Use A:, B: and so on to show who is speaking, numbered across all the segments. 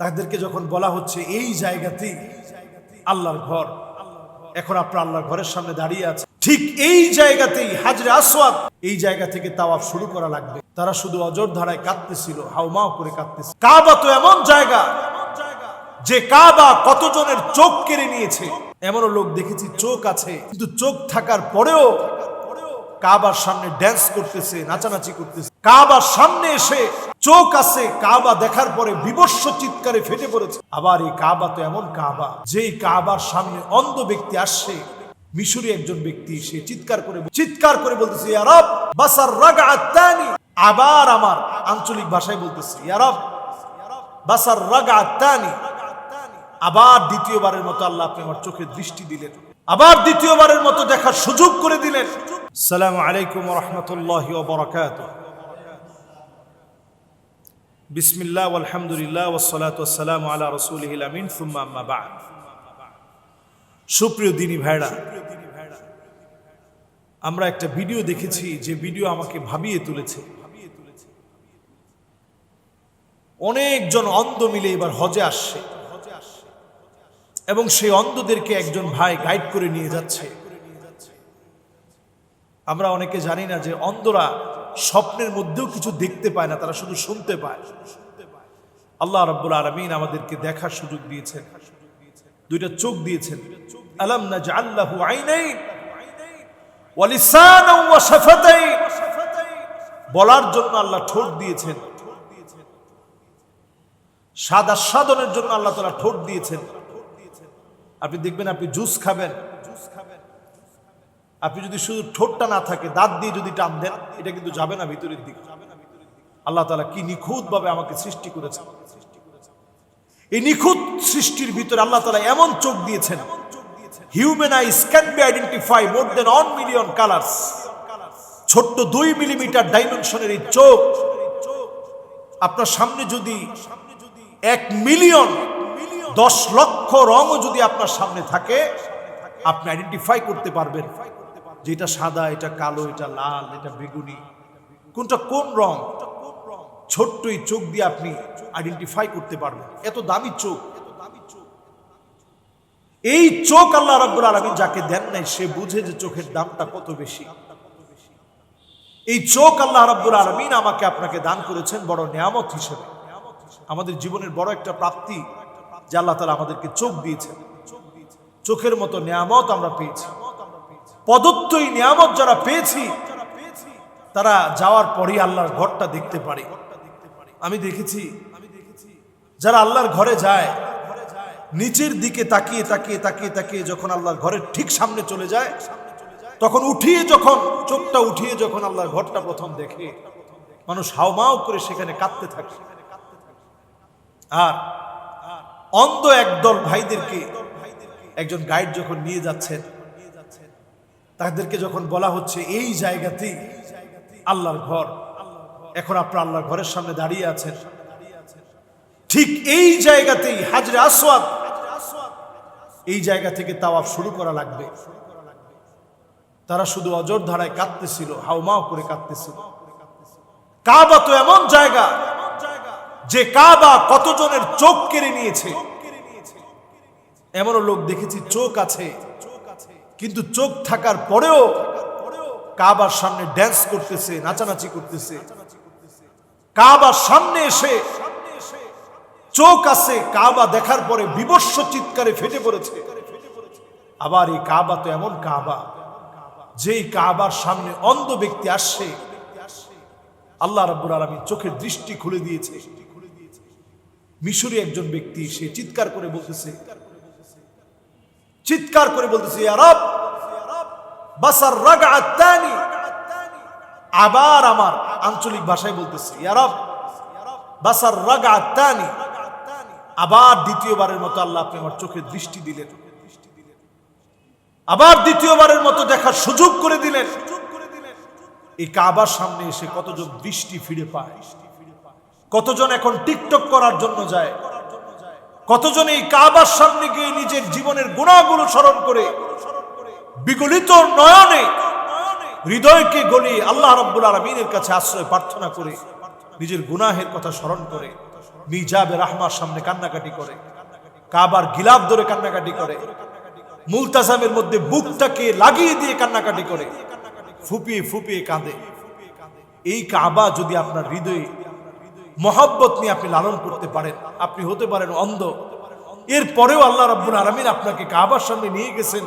A: তাদেরকে যখন বলা হচ্ছে, এই জায়গাতেই আল্লাহর ঘর। এখন আপনার আল্লাহর ঘরের সামনে দাঁড়িয়ে আছে ঠিক এই জায়গাতেই হাজরে আসওয়াদ, এই জায়গা থেকে তাওয়াফ শুরু করা লাগবে। তারা শুধু অজর ধারায় কাঁদতেছিল হাউমাও করে কাঁদতেছিল কাবা তো এমন জায়গা যে কাবা কতজনের চোখ কেড়ে নিয়েছে। এমনও লোক দেখেছি, চোখ আছে, কিন্তু চোখ থাকার পরেও কাবার সামনে ড্যান্স করতেছে, নাচানাচি করতেছে। কাবার সামনে এসে চোখ আছে, কাবা দেখার পরে বিবস্ব চিৎকারে ফেটে পড়েছে। আবার এই কাবা তো এমন কাবা, যেই কাবার সামনে অন্ধ ব্যক্তি আসছে। মিশরি একজন ব্যক্তি সে চিৎকার করে চিৎকার করে বলতেছে ইয়ারব বাসার রাগআতানি আবার আমার আঞ্চলিক ভাষায় বলতেছে ইয়ারব বাসার রাগআতানি আবার দ্বিতীয়বারের মতো আল্লাহ আপনি আমার চোখে দৃষ্টি দিলেন। আবার দ্বিতীয়বারের মতো দেখার সুযোগ করে দিলেন। সালাম আলাইকুম রহমতুল্লাহ বরকাত বিসমিল্লাহ আলহামদুলিল্লাহ ওসলাত ওসালাম আলা রসুলহিল আমিন সুপ্রিয় দিনী ভাইরা আমরা একটা ভিডিও দেখেছি, যে ভিডিও আমাকে ভাবিয়ে তুলেছে। অনেকজন অন্ধ মিলে এবার হজে আসছে এবং সেই অন্ধদেরকে একজন ভাই গাইড করে নিয়ে যাচ্ছে। আমরা অনেকে জানি না যে অন্ধরা স্বপ্নের মধ্যেও কিছু দেখতে পায় না, তারা শুধু শুনতে পায়। আল্লাহ রাব্বুল আলমিন আমাদেরকে দেখার সুযোগ দিয়েছেন। দুইটা চোখ দিয়েছেন। আলাম না লিসানাও ওয়া শাফাতাইন। বলার জন্য আল্লাহ ঠোঁট দিয়েছেন। স্বাদ আস্বাদনের জন্য আল্লাহ তাআলা ঠোঁট দিয়েছেন। আপনি দেখবেন আপনি জুস খাবেন। আপনি যদি শুধু ঠোঁটটা না থাকে, দাঁত দিয়ে যদি টান দেন, এটা কিন্তু যাবে না ভিতরের দিকে। আল্লাহ তালা কি নিখুঁত ভাবে আমাকে সৃষ্টি করেছে এই নিখুঁত সৃষ্টির ভিতরে আল্লাহ তালা এমন চোখ দিয়েছেন human eyes can be identify more then one million colours ছোট্ট দুই মিলিমিটার ডাইমেনশনের এই চোখ, আপনার সামনে যদি এক মিলিয়ন দশ লক্ষ রঙও যদি আপনার সামনে থাকে, আপনি আইডেন্টিফাই করতে পারবেন। যে এটা সাদা, এটা কালো, এটা লাল, এটা বেগুনি। কোনটা কোন রং? ছোট্ট এই চোখ দিয়ে আপনি আইডেন্টিফাই করতে পারবেন। এত দামি চোখ। এই চোখ আল্লাহ রাব্বুল আলামিন যাকে দেন নাই, সে বুঝে যে চোখের দামটা কত বেশি। এই চোখ আল্লাহ রাব্বুল আলামিন আমাকে আপনাকে দান করেছেন বড় নিয়ামত হিসেবে। আমাদের জীবনের বড় একটা প্রাপ্তি যে আল্লাহ তালা আমাদেরকে চোখ দিয়েছেন। চোখের মতো নিয়ামত আমরা পেয়েছি। প্রদত্ত এই নিয়ামত যারা পেয়েছি, তারা যাওয়ার পরই আল্লাহর ঘরটা দেখতে পারে। আমি দেখেছি, যারা আল্লাহর ঘরে যায়, নিচের দিকে তাকিয়ে তাকিয়ে তাকিয়ে তাকিয়ে যখন আল্লাহর ঘরের ঠিক সামনে চলে যায়, তখন উঠিয়ে যখন, চোখটা উঠিয়ে যখন আল্লাহর ঘরটা প্রথম দেখে, মানুষ হাওমাও করে সেখানে কাঁদতে থাকে। আর অন্ধ একদল ভাইদেরকে একজন গাইড যখন নিয়ে যাচ্ছেন তাদেরকে যখন বলা হচ্ছে, এই জায়গাতেই আল্লাহর ঘর। এখন আপনার আল্লাহর ঘরের সামনে দাঁড়িয়ে আছেন। ঠিক এই জায়গাতেই হাজরে আসওয়াদ, এই জায়গা থেকে তাওয়াফ শুরু করা লাগবে। তারা শুধু অজর ধারায় কাঁদতেছিল হাউমাও করে কাঁদতেছিল। কাবা তো এমন জায়গা যে কাবা কতজনের চোখ কেড়ে নিয়েছে? এমনও লোক দেখেছি, চোখ আছে। কিন্তু চোখ থাকার পরেও কাবার সামনে ড্যান্স করতেছে, নাচানাচি করতেছে। কাবার সামনে এসে চোখ আছে, কাবা দেখার পরে বিবস্ব চিৎকারে ফেটে পড়েছে। আবার এই কাবা তো এমন কাবা, যেই কাবার সামনে অন্ধ ব্যক্তি আসছে। আল্লাহ রাব্বুল আলামিন চোখের দৃষ্টি খুলে দিয়েছে। মিশরে একজন ব্যক্তি সে চিৎকার করে বলতেছে চিৎকার করে বলতেছে বাসার আবার আমার আঞ্চলিক ভাষায় বলতেছে আবার দ্বিতীয়বারের মতো আল্লাহ আপনি আমার চোখে দৃষ্টি দিলেন। আবার দ্বিতীয়বারের মতো দেখার সুযোগ করে দিলেন। এই কাবার সামনে এসে কতজন দৃষ্টি ফিরে পায়, কতজন এখন টিকটক করার জন্য যায়। কতজন এই কাবার সামনে গিয়ে নিজের জীবনের গুণাগুলো স্মরণ করে, বিগলিত নয়নে হৃদয়কে গলিয়ে আল্লাহ রব্বুল আলমিনের কাছে আশ্রয় প্রার্থনা করে, নিজের গুনাহের কথা স্মরণ করে মিজাবে রাহমার সামনে কান্নাকাটি করে, কাবার গিলাপ ধরে কান্নাকাটি করে, মুলতাজামের মধ্যে বুকটাকে লাগিয়ে দিয়ে কান্নাকাটি করে, ফুপিয়ে ফুপিয়ে কাঁদে। এই কাবা যদি আপনার হৃদয়ে মহব্বত নিয়ে আপনি লালন করতে পারেন, আপনি হতে পারেন অন্ধ। এরপরেও আল্লাহ রাব্বুল আলামিন আপনাকে কাবার সামনে নিয়ে গেছেন।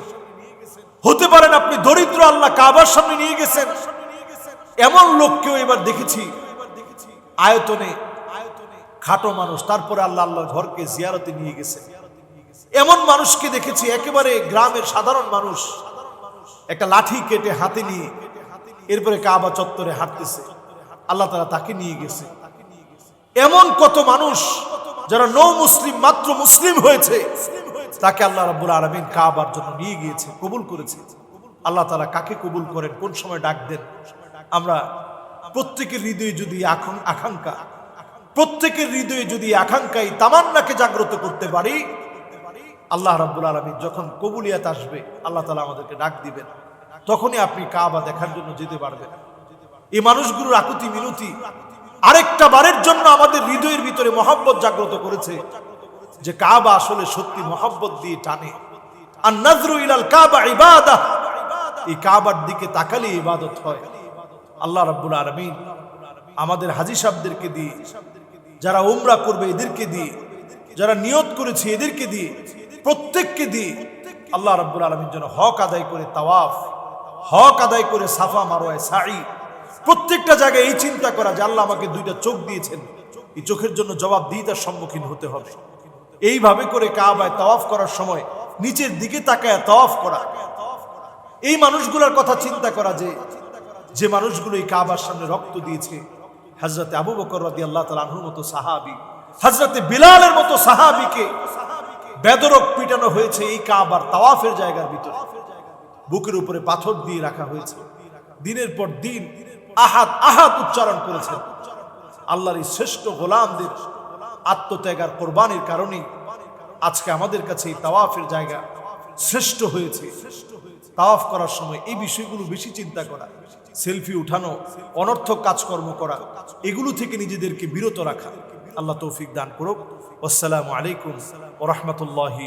A: হতে পারেন আপনি দরিদ্র, আল্লাহ কাবার সামনে নিয়ে গেছেন। এমন লোককেও এবার দেখেছি। আয়তনে খাটো মানুষ, তারপরে আল্লাহ আল্লাহ ঘরকে জিয়ারতে নিয়ে গেছে এমন মানুষকে দেখেছি, একেবারে গ্রামের সাধারণ মানুষ। একটা লাঠি কেটে হাতে নিয়ে, এরপরে কাবা চত্বরে হাঁটতেছে। আল্লাহ তারা তাকে নিয়ে গেছে। এমন কত মানুষ যারা নৌ মুসলিম, মাত্র মুসলিম হয়েছে, তাকে আল্লাহ রাব্বুল আলমিন কাবার জন্য নিয়ে গিয়েছে, কবুল করেছে। আল্লাহ তালা কাকে কবুল করেন? কোন সময় ডাক দেন? আমরা প্রত্যেকের হৃদয়ে যদি আকাং- আকাঙ্ক্ষা, প্রত্যেকের হৃদয়ে যদি আকাঙ্ক্ষা, এই তামান্নাকে জাগ্রত করতে পারি, আল্লাহ রাব্বুল আলমী যখন কবুলিয়াত আসবে, আল্লাহ তালা আমাদেরকে ডাক দিবেন। তখনই আপনি কাবা দেখার জন্য যেতে পারবেন। এই মানুষগুলোর আকুতি মিনতি আরেকটা বারের জন্য আমাদের হৃদয়ের ভিতরে মহব্বত জাগ্রত করেছে যে কাবা আসলে সত্যি মহব্বত দিয়ে টানে। আর নজরু ইলাল কাবা ইবাদা। এই কাবার দিকে তাকালে ইবাদত হয়। আল্লাহ রাব্বুল আলামিন আমাদের হাজি সাহেবদেরকে দিয়ে, যারা উমরা করবে এদেরকে দিয়ে, যারা নিয়ত করেছে এদেরকে দিয়ে, প্রত্যেককে দিয়ে আল্লাহ রাব্বুল আলামিন যেন হক আদায় করে তাওয়াফ, হক আদায় করে সাফা মারোয় সাই প্রত্যেকটা জায়গায় এই চিন্তা করা যে আল্লাহ আমাকে দুইটা চোখ দিয়েছেন। এই চোখের জন্য জবাব দিদার সম্মুখীন হতে হবে। এইভাবে করে কাবায় তাওয়াফ করার সময় নিচের দিকে তাকায় তাওয়াফ করা। এই মানুষগুলোর কথা চিন্তা করা যে যে মানুষগুলো এই কাবার সামনে রক্ত দিয়েছে। হজরতে আবু বকর রাদি আল্লাহ তালাহুর মতো সাহাবি হজরতে বিলালের মতো সাহাবিকে বেদরক পিটানো হয়েছে এই কাবার তাওয়াফের জায়গার ভিতরে। বুকের উপরে পাথর দিয়ে রাখা হয়েছে। দিনের পর দিন আহাত আহাত উচ্চারণ করেছেন আল্লাহর এই শ্রেষ্ঠ গোলামদের আত্মত্যাগ আর কোরবানির কারণেই আজকে আমাদের কাছে এই তাওয়াফের জায়গা শ্রেষ্ঠ হয়েছে। তাওয়াফ করার সময় এই বিষয়গুলো বেশি চিন্তা করা, সেলফি উঠানো, অনর্থক কাজকর্ম করা, এগুলো থেকে নিজেদেরকে বিরত রাখা। আল্লাহ তৌফিক দান করুক। আসসালামু আলাইকুম ও রহমতুল্লাহি